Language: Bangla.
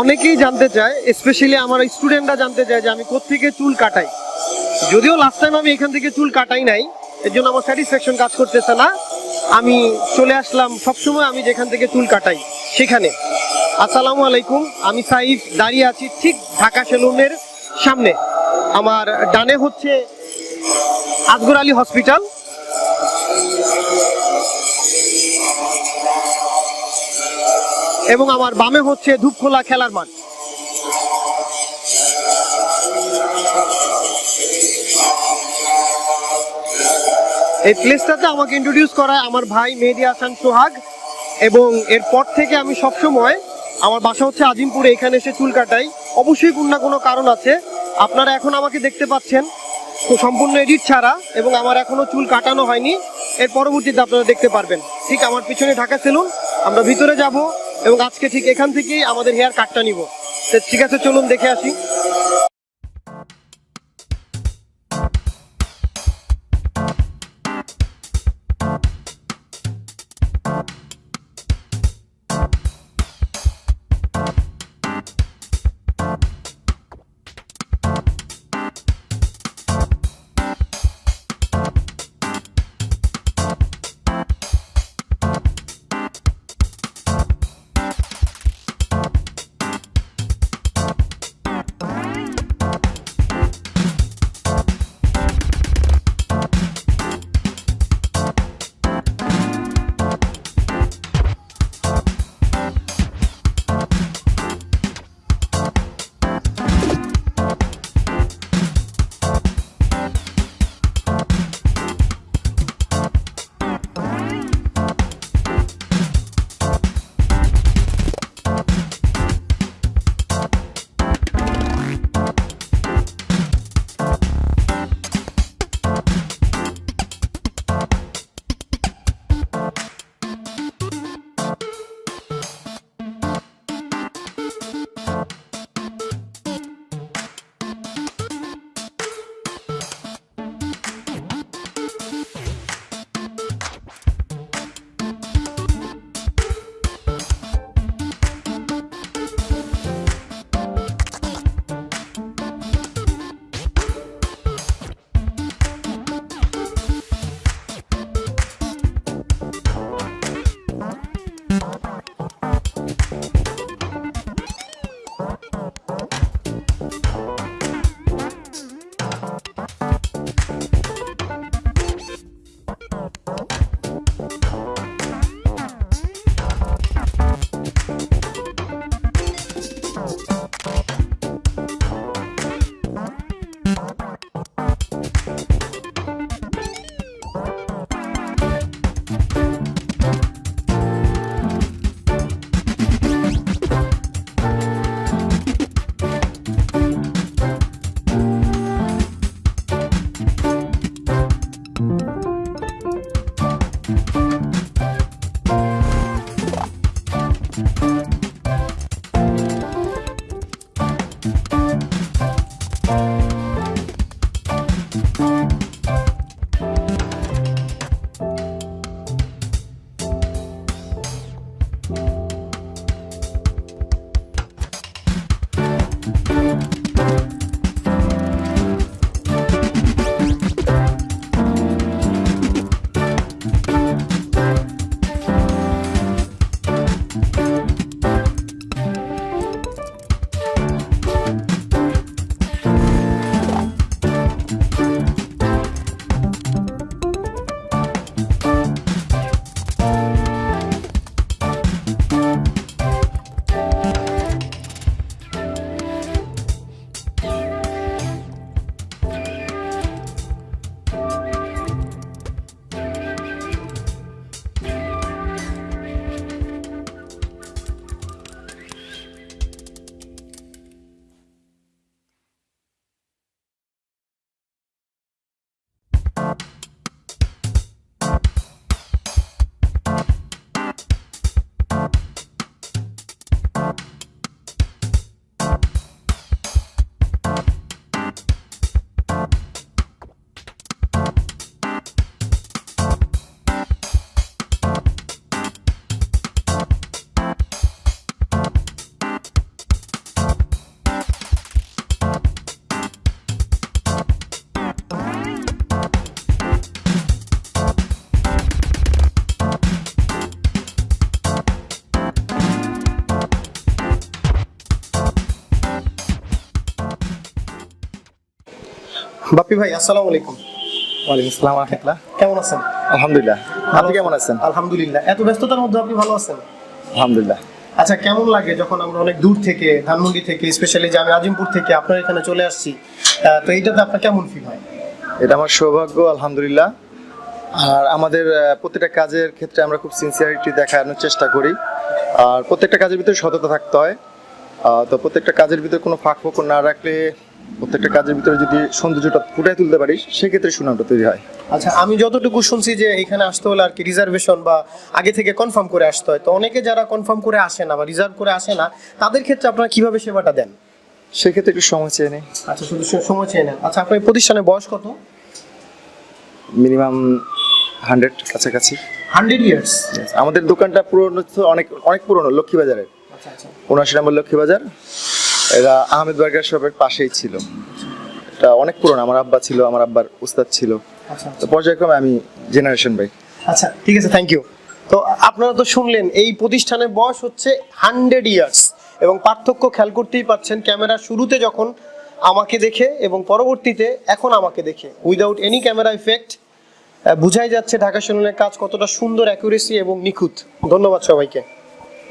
অনেকেই জানতে চায় স্পেশালি আমার স্টুডেন্টরা জানতে চায় যে আমি কোত্থেকে চুল কাটাই। যদিও লাস্ট টাইম আমি এখান থেকে চুল কাটাই নাই এর জন্য আমার স্যাটিসফ্যাকশন কাজ করতেছে না। আমি চলে আসলাম, সবসময় আমি যেখান থেকে চুল কাটাই, সেখানে। আসসালামু আলাইকুম, আমি সাইফ, দাঁড়িয়ে আছি ঠিক ঢাকা সেলুনের সামনে। আমার ডানে হচ্ছে আজগর আলী হসপিটাল এবং আমার বামে হচ্ছে ধূপখোলা খেলার মাঠ। এই প্লেসটাতে আমাকে ইন্ট্রোডিউস করায় আমার ভাই মেহেদি হাসান সোহাগ, এবং এরপর থেকে আমি সবসময় আমার বাসা হচ্ছে আজিমপুরে, এখানে এসে চুল কাটাই। অবশ্যই কোনো না কোনো কারণ আছে। আপনারা এখন আমাকে দেখতে পাচ্ছেন তো সম্পূর্ণ এডিট ছাড়া, এবং আমার এখনও চুল কাটানো হয়নি। এর পরবর্তীতে আপনারা দেখতে পারবেন। ঠিক আমার পিছনে ঢাকা সেলুন আমরা ভিতরে যাব। এবং আজকে ঠিক এখান থেকেই আমাদের হেয়ার কাটটা নিব। ঠিক আছে চলুন দেখে আসি। বাপ্পি ভাই আসসালামু আলাইকুম। ওয়ালাইকুম আসসালাম রহমতুল্লাহ। কেমন আছেন? আলহামদুলিল্লাহ। আপনি কেমন আছেন? আলহামদুলিল্লাহ। এত ব্যস্ততার মধ্যে আপনি ভালো আছেন? আলহামদুলিল্লাহ। আচ্ছা কেমন লাগে যখন আমরা অনেক দূর থেকে ধানমন্ডি থেকে স্পেশালি যে আমি আজিমপুর থেকে আপনার এখানে চলে আসছি তো এইটাতে আপনার কেমন ফিল হয়? এটা আমার সৌভাগ্য আলহামদুলিল্লাহ। আর আমাদের প্রত্যেকটা কাজের ক্ষেত্রে আমরা খুব সিনসিয়ারিটি দেখানোর চেষ্টা করি। আর প্রত্যেকটা কাজের ভিতরে সততা থাকতে হয়। তো প্রত্যেকটা কাজের ভিতরে কোনো ফাঁক ফোকর না রাখলে প্রত্যেকটা কাজের ভিতরে যদি সৌন্দর্যটা ফুটাই তুলতে পারি সেক্ষেত্রে সুনামটা তৈরি হয়। আচ্ছা আমি যতটুকু শুনছি যে এখানে আসতে হলে আর কি রিজার্ভেশন বা আগে থেকে কনফার্ম করে আসতে হয়। তো অনেকে যারা কনফার্ম করে আসে না বা রিজার্ভ করে আসে না তাদের ক্ষেত্রে আপনারা কীভাবে সেবাটা দেন? সেক্ষেত্রে একটু সময় চেয়ে নেই। আচ্ছা শুধু সময় চেয়ে নেন। আচ্ছা আপনার প্রতিষ্ঠানের বয়স কত? মিনিমাম হান্ড্রেড কাছাকাছি। হান্ড্রেড ইয়ার্স আমাদের দোকানটা পুরনো অনেক অনেক পুরনো লক্ষ্মীবাজারের। আচ্ছা আচ্ছা। উনআশি নম্বর লক্ষ্মীবাজার। এরা আহমেদ বার্গার শপের পাশেই ছিল। এটা অনেক পুরনো আমার আব্বা ছিল আমার আব্বার উস্তাদ ছিল। আচ্ছা তো পর্যায়ক্রমে আমি জেনারেশন ভাই আচ্ছা ঠিক আছে থ্যাংক ইউ তো আপনারা তো শুনলেন এই প্রতিষ্ঠানের বয়স হচ্ছে হান্ড্রেড ইয়ার্স এবং পার্থক্য খেয়াল করতেই পাচ্ছেন ক্যামেরা শুরুতে যখন আমাকে দেখে এবং পরবর্তীতে এখন আমাকে দেখে। উইদাউট এনি ক্যামেরা ইফেক্ট বুঝাই যাচ্ছে ঢাকা সেলুনের কাজ কতটা সুন্দর অ্যাকুরেসি এবং নিখুঁত। ধন্যবাদ সবাইকে।